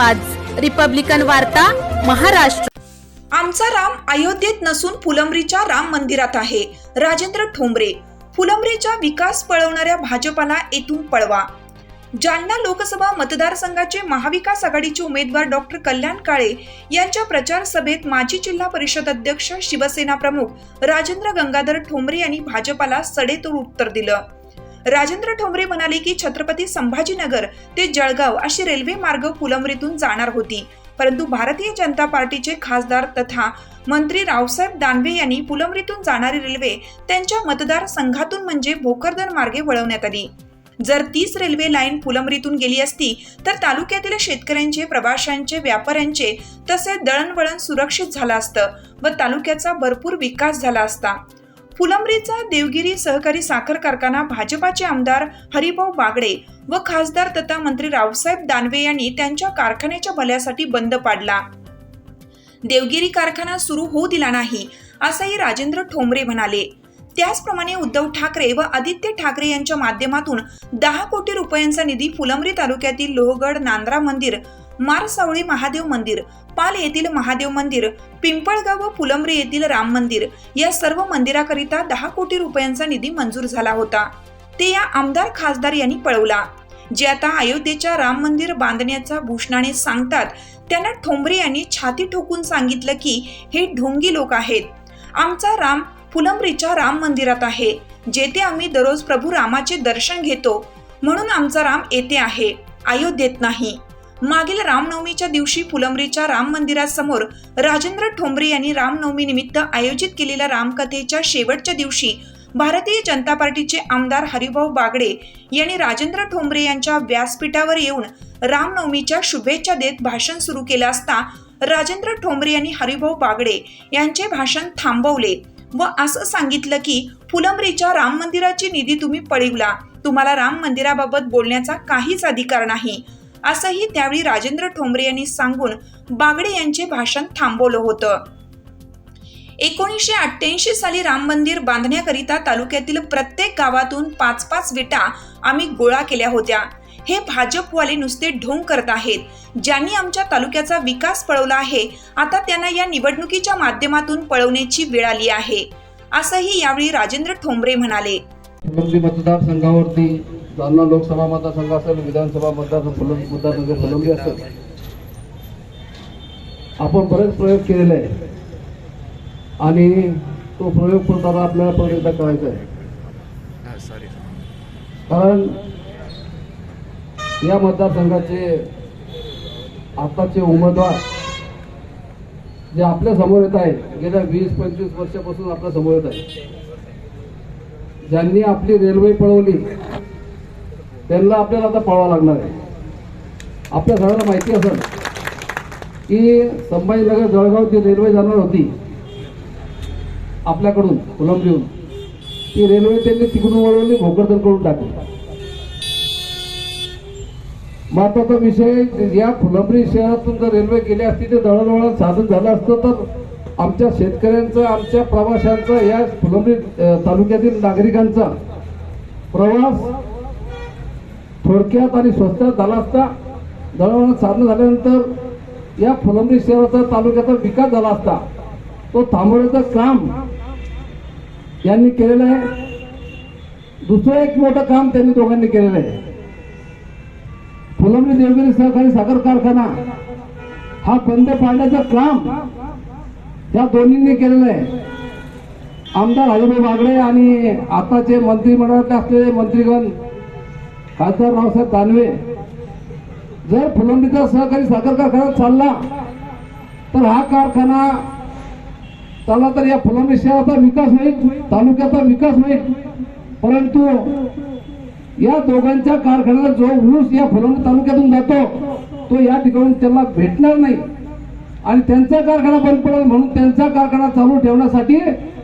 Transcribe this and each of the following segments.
आवाज. रिपब्लिकन वार्ता महाराष्ट्र. आमचा राम अयोध्येत नसून फुलंब्रीच्या राम मंदिरात आहे. राजेंद्र ठोंबरे फुलंब्रीचा विकास पळवणाऱ्या भाजपाला येथून पळवा. जालना लोकसभा मतदारसंघाचे महाविकास आघाडीचे उमेदवार डॉक्टर कल्याण काळे यांच्या प्रचार सभेत माजी जिल्हा परिषद अध्यक्ष शिवसेना प्रमुख राजेंद्र गंगाधर ठोंबरे यांनी भाजपाला सडेतोड उत्तर दिलं. राजेंद्र ठोंबरे म्हणाले की छत्रपती संभाजीनगर ते जळगाव अशी रेल्वे मार्ग फुलंब्रीतून जाणार होती. परंतु भारतीय जनता पार्टीचे खासदार तथा मंत्री रावसाहेब दानवे यांनी फुलंब्रीतून जाणारी रेल्वे त्यांच्या मतदारसंघातून म्हणजे भोकरदन मार्गे वळवण्यात आली. जर तीच रेल्वे लाईन फुलंब्रीतून गेली असती तर तालुक्यातील शेतकऱ्यांचे प्रवाशांचे व्यापाऱ्यांचे तसेच दळणवळण सुरक्षित झालं असतं व तालुक्याचा भरपूर विकास झाला असता. फुलंब्रीचा देवगिरी सहकारी साखर कारखाना भाजपाचे आमदार हरिभाऊ बागडे व खासदार तथा मंत्री रावसाहेब दानवे यांनी त्यांच्या कारखान्याच्या भल्यासाठी बंद पाडला. देवगिरी कारखाना सुरू होऊ दिला नाही असंही राजेंद्र ठोंबरे म्हणाले. त्याचप्रमाणे उद्धव ठाकरे व आदित्य ठाकरे यांच्या माध्यमातून दहा कोटी रुपयांचा निधी फुलंब्री तालुक्यातील लोहगड नांद्रा मंदिर मारसावळी महादेव मंदिर पाल येथील महादेव मंदिर पिंपळगाव व फुलंब्री येथील राम मंदिर या सर्व मंदिराकरिता दहा कोटी रुपयांचा निधी मंजूर झाला होता. ते या आमदार खासदार यांनी पळवला. जे आता अयोध्येच्या राम मंदिर बांधण्याचा भूषणाने सांगतात त्यांना ठोंबरे यांनी छाती ठोकून सांगितलं की हे ढोंगी लोक आहेत. आमचा राम फुलंब्रीच्या राम मंदिरात आहे. जेथे आम्ही दररोज प्रभू रामाचे दर्शन घेतो म्हणून आमचा राम येथे आहे. अयोध्येत नाही. मागील रामनवमीच्या दिवशी फुलंब्रीच्या राम मंदिरासमोर राजेंद्र ठोंबरे यांनी रामनवमी निमित्त आयोजित केलेल्या रामकथेच्या शेवटच्या दिवशी भारतीय जनता पार्टीचे आमदार हरिभाऊ बागडे यांनी राजेंद्र ठोंबरे यांच्या व्यासपीठावर येऊन रामनवमीच्या शुभेच्छा देत भाषण सुरू केले असता राजेंद्र ठोंबरे यांनी हरिभाऊ बागडे यांचे भाषण थांबवले व असं सांगितलं की फुलंब्रीच्या राम मंदिराची निधी तुम्ही पळवला. तुम्हाला राम मंदिराबाबत बोलण्याचा काहीच अधिकार नाही. असंही त्यावेळी राजेंद्र ठोंबरे यांनी सांगून बागडे यांचे भाषण थांबवलं होतं. एकोणीसशे अठ्ठ्याऐंशी साली राम मंदिर बांधण्याकरिता तालुक्यातील प्रत्येक गावातून पाच पाच विटा आम्ही गोळा केल्या होत्या. हे भाजपवाले नुसते ढोंग करत आहेत. ज्यांनी आमच्या तालुक्याचा विकास पळवला आहे आता त्यांना या निवडणुकीच्या माध्यमातून पळवण्याची वेळ आली आहे. असंही यावेळी राजेंद्र ठोंबरे म्हणाले. मतदारसंघावरती जालना लोकसभा मतदारसंघ असेल विधानसभा मतदारसंघ मतदारसंघ फुलंब्री असेल. आपण बरेच प्रयोग केलेले आहे आणि तो प्रयोग करताना आपल्याला परत एकदा करायचा आहे. कारण या मतदारसंघाचे आताचे उमेदवार जे आपल्यासमोर येत आहेत गेल्या वीस पंचवीस वर्षापासून आपल्यासमोर येत आहेत. ज्यांनी आपली रेल्वे पळवली त्यांना आपल्याला आता पळावं लागणार आहे. आपल्या सगळ्यांना माहिती असेल की संभाजीनगर जळगाव जी रेल्वे जाणार होती आपल्याकडून कोलंबीहून ती रेल्वे त्यांनी तिकडून वळवली भोकरदनकडून टाकली. महत्त्वाचा विषय या फुलंबरी शहरातून जर रेल्वे गेली असती ते दळणवळण साधन झालं असतं तर आमच्या शेतकऱ्यांचं आमच्या प्रवाशांचा या फुलंबरी तालुक्यातील नागरिकांचा प्रवास थोडक्यात आणि स्वस्तात झाला असता दळणवळण साधनं झाल्यानंतर या फुलंब्री शहराचा तालुक्याचा विकास झाला असता तो थांबवण्याचं काम यांनी केलेलं आहे. दुसरं एक मोठं काम त्यांनी दोघांनी केलेलं आहे. फुलंब्री देवगिरी सहकारी साखर कारखाना हा बंद पाडण्याचं काम या दोन्हींनी केलेलं आहे. आमदार हरिभाऊ बागडे आणि आताचे मंत्रिमंडळातले असलेले मंत्रीगण खासदार रावसाहेब दानवे जर फुलंब्रीचा सहकारी साखर कारखाना चालला तर हा कारखाना चालला तर या फुलंब्री शहराचा विकास होईल तालुक्याचा विकास होईल. परंतु या दोघांच्या कारखान्याला जो ऊस या फुलंब्री तालुक्यातून जातो तो या ठिकाणी त्यांना भेटणार नाही. आणि त्यांचा कारखाना बंद पडेल म्हणून त्यांचा कारखाना चालू ठेवण्यासाठी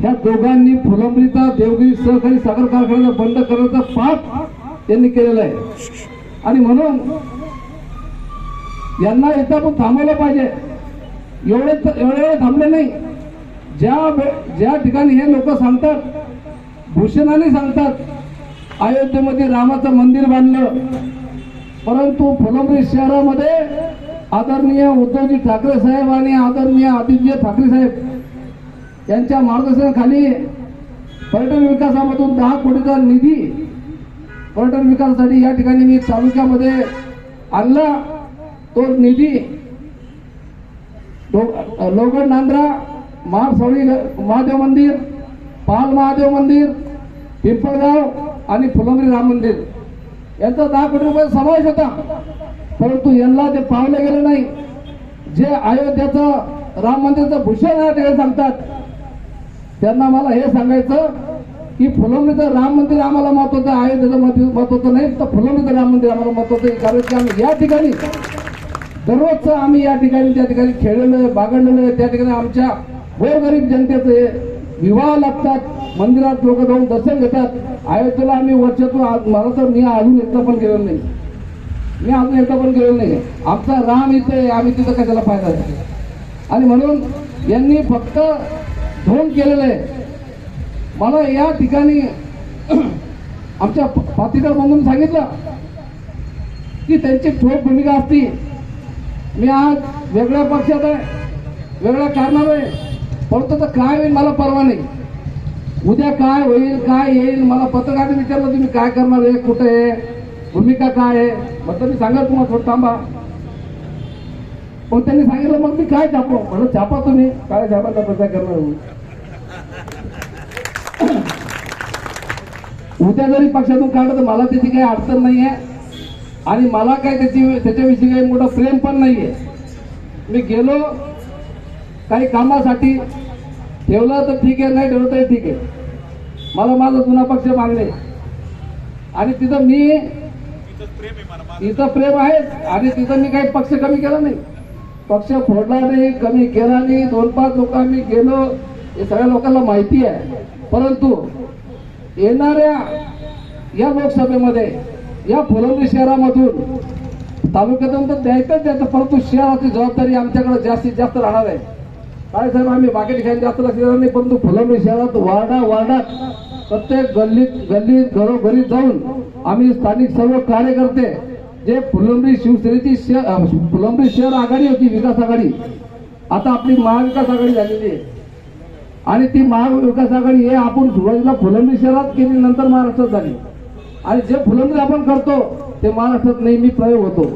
ह्या दोघांनी फुलंब्रीचा देवगिरी सहकारी साखर कारखाना बंद करण्याचा पाप त्यांनी केलेलं आहे. आणि म्हणून यांना एकदा आपण थांबायला पाहिजे. एवढे एवढे वेळ थांबले नाही. ज्या ज्या ठिकाणी हे लोक सांगतात भूषणाने सांगतात अयोध्येमध्ये रामाचं मंदिर बांधलं. परंतु फुलंब्री शहरामध्ये आदरणीय उद्धवजी ठाकरे साहेब आणि आदरणीय आदित्य ठाकरे साहेब यांच्या मार्गदर्शनाखाली पर्यटन विकासामधून दहा कोटीचा निधी पर्यटन विकासासाठी या ठिकाणी मी तालुक्यामध्ये आणला. तो निधी लोगड नांद्रा महासवळी महादेव मंदिर पाल महादेव मंदिर पिंपळगाव आणि फुलंबरी राम मंदिर. यांचा दहा कोटी रुपये समावेश होता. परंतु यांना ते पावले गेले नाही. जे अयोध्याचं राम मंदिरचं भूषण या ठिकाणी सांगतात. त्यांना मला हे सांगायचं की फुलंब्रीचं राम मंदिर आम्हाला महत्वाचं आहे त्याचं महत्वाचं नाही तर फुलंब्रीचं राम मंदिर आम्हाला महत्वाचं आहे कारण की आम्ही या ठिकाणी दररोजचं आम्ही या ठिकाणी त्या ठिकाणी खेळलेलो आहे बागडलेलो आहे त्या ठिकाणी आमच्या गोरगरीब जनतेचे विवाह लागतात मंदिरात लोक जाऊन दर्शन घेतात अयोध्येला आम्ही वर्षातून मला तर मी अजून एकदा पण गेलेलो नाही मी अजून एकदा पण गेलेलो नाही आमचा राम इथे आहे, आम्ही तिथं कशाला फायदा आणि म्हणून यांनी फक्त धोंड केलेलं आहे मला या ठिकाणी आमच्या पातीकर बंधून सांगितलं की त्यांची ठोक भूमिका असती. मी आज वेगळ्या पक्षात आहे वेगळ्या कारणावर आहे. परंतु तर काय होईल मला परवा नाही. उद्या काय होईल काय येईल मला पत्रकाराने विचारलं तुम्ही काय करणार आहे कुठे आहे भूमिका काय आहे. म्हटलं मी सांगा तुम्हाला थोडं थांबा. पण त्यांनी सांगितलं मग मी काय छापो? म्हणून छापा तुम्ही. काय छापायचा प्रचार करणार उद्या जरी पक्षातून काढलं तर मला त्याची काही अडचण नाही आहे आणि मला काय त्याची त्याच्याविषयी काही मोठं प्रेम पण नाही आहे मी गेलो काही कामासाठी. ठेवलं तर ठीक आहे नाही ठेवलं तरी ठीक आहे. मला माझा जुना पक्ष मागणे आणि तिथं मी इथं प्रेम आहे. आणि तिथं मी काही पक्ष कमी केला नाही. पक्ष फोडला नाही कमी केला नाही. दोन पाच लोक आम्ही गेलो. हे सगळ्या लोकांना माहिती आहे. परंतु येणाऱ्या या लोकसभेमध्ये या फुलंब्री शहरामधून तालुक्यातून तर द्यायचंच द्यायचं परंतु शहराची जबाबदारी आमच्याकडे जास्तीत जास्त राहणार आहे. काय साहेब आम्ही बाकी ठिकाणी जास्त लक्ष देणार नाही परंतु फुलंब्री शहरात वार्डा वार्डात प्रत्येक गल्लीत गल्लीत घरोघरी जाऊन आम्ही स्थानिक सर्व कार्यकर्ते जे फुलंब्री शिवसेनेची शह- फुलंब्री शहर आघाडी होती विकास आघाडी आता आपली महाविकास आघाडी झालेली आहे. आणि ती महाविकास आघाडी हे आपण सुरुवातीला फुलंब्री शहरात केली नंतर महाराष्ट्रात झाली. आणि जे फुलंब्री आपण करतो ते महाराष्ट्रात नेहमी प्रयोग होतो.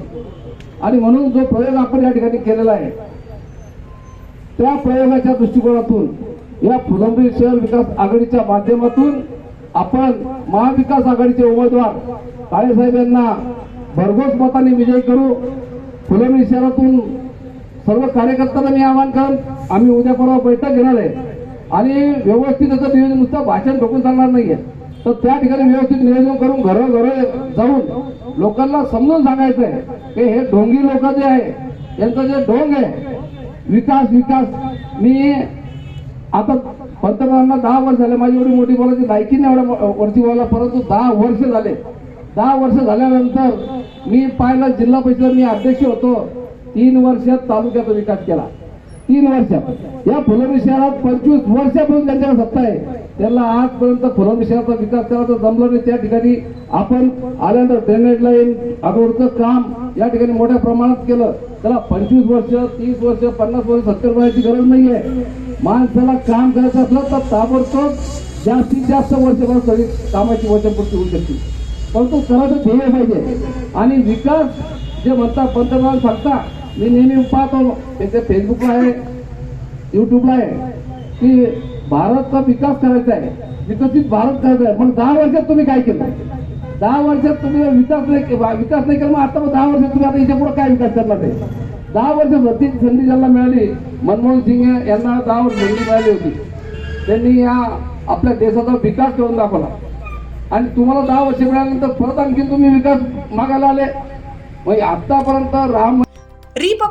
आणि म्हणून जो प्रयोग आपण या ठिकाणी केलेला आहे त्या प्रयोगाच्या दृष्टिकोनातून या फुलंब्री शहर विकास आघाडीच्या माध्यमातून आपण महाविकास आघाडीचे उमेदवार काळेसाहेब यांना भरघोस मताने विजयी करू. फुलंब्री शहरातून सर्व कार्यकर्त्यांना मी आवाहन करेन आम्ही उद्या परवा बैठक घेणार आहे. आणि व्यवस्थित त्याचं नियोजन नुसतं भाषण ठोकून सांगणार नाहीये. तर त्या ठिकाणी व्यवस्थित नियोजन करून घरोघरे जाऊन लोकांना समजून सांगायचं आहे की हे ढोंगी लोक जे आहे यांचं जे ढोंग आहे विकास विकास. मी आता पंतप्रधानांना दहा वर्ष झाले माझी एवढी मोठी बोलायची लायकी नाही एवढ्या वर्षी वरती बोला परंतु दहा वर्ष झाले. दहा वर्ष झाल्यानंतर मी पाहिलं जिल्हा परिषद मी अध्यक्ष होतो. तीन वर्षात तालुक्याचा विकास केला. तीन वर्षात या फुलंब्री शहरात पंचवीस वर्षापासून त्यांच्याकडे सत्ता आहे. त्यांना आजपर्यंत फुलंब्री शहराचा विकास करायचा जमलं नाही. त्या ठिकाणी आपण आल्यानंतर ड्रेनेज लाईन अगोदरचं काम या ठिकाणी मोठ्या प्रमाणात केलं. त्याला पंचवीस वर्ष तीस वर्ष पन्नास वर्ष सत्तर वर्षाची गरज नाहीये. माणसाला काम करायचं असलं तर ताबडतोब जास्तीत जास्त वर्षभर सगळी कामाची वचनपूर्ती होऊ शकते. परंतु करायचं ध्येय पाहिजे. आणि विकास जे म्हणतात पंतप्रधान सांगता मी नेहमी पाहतो त्यांच्या फेसबुकला आहे युट्यूबला आहे की भारतचा विकास करायचा आहे विकसित भारत करायचा आहे. पण दहा वर्षात तुम्ही काय केलं? दहा वर्षात तुम्ही विकास नाही विकास नाही केला मग आता दहा वर्षात तुम्ही आता याच्यापुढे काय विकास करणार नाही दहा वर्ष संधी संधी ज्यांना मिळाली मनमोहन सिंग यांना दहा वर्ष संधी मिळाली होती. त्यांनी या आपल्या देशाचा विकास करून दाखवला. आणि तुम्हाला दहा वर्ष मिळाल्यानंतर परत आणखी तुम्ही विकास मागायला आले. मग आतापर्यंत राम